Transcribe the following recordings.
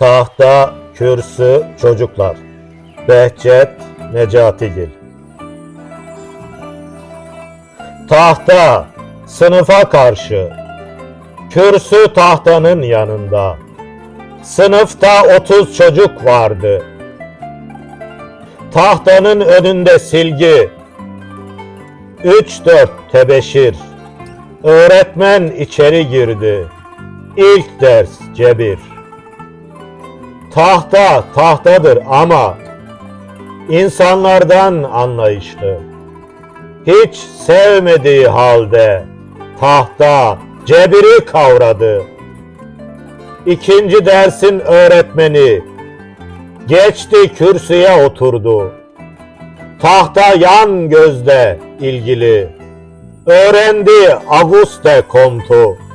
Tahta, kürsü, çocuklar. Behçet, Necatigil. Tahta, sınıfa karşı. Kürsü tahtanın yanında. Sınıfta 30 çocuk vardı. Tahtanın önünde silgi. 3-4 tebeşir. Öğretmen içeri girdi. İlk ders cebir. Tahta tahtadır ama insanlardan anlayışlı. Hiç sevmediği halde tahta cebiri kavradı. İkinci dersin öğretmeni geçti kürsüye oturdu. Tahta yan gözle ilgili öğrendi Auguste Comte'u.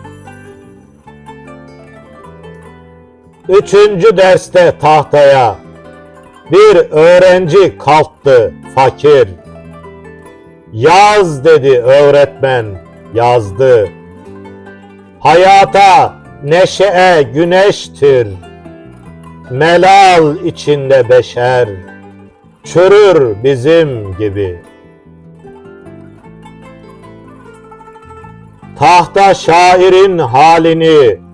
Üçüncü derste tahtaya bir öğrenci kalktı fakir. Yaz dedi öğretmen, yazdı. Hayata neşe güneştir. Melal içinde beşer, çürür bizim gibi. Tahta şairin halini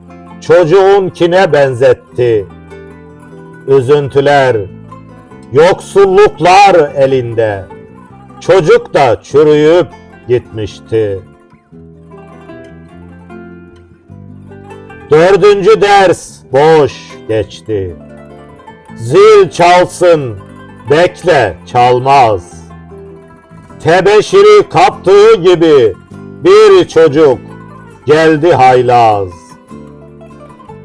çocuğunkine benzetti. Üzüntüler, yoksulluklar elinde. Çocuk da çürüyüp gitmişti. Dördüncü ders boş geçti. Zil çalsın, bekle çalmaz. Tebeşiri kaptığı gibi bir çocuk geldi haylaz.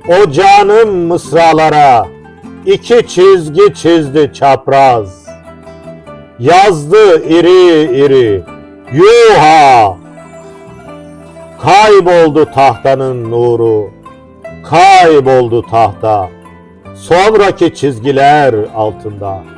O canım mısralara iki çizgi çizdi çapraz. Yazdı iri iri, yuha! Kayboldu tahtanın nuru, kayboldu tahta. Sonraki çizgiler altında.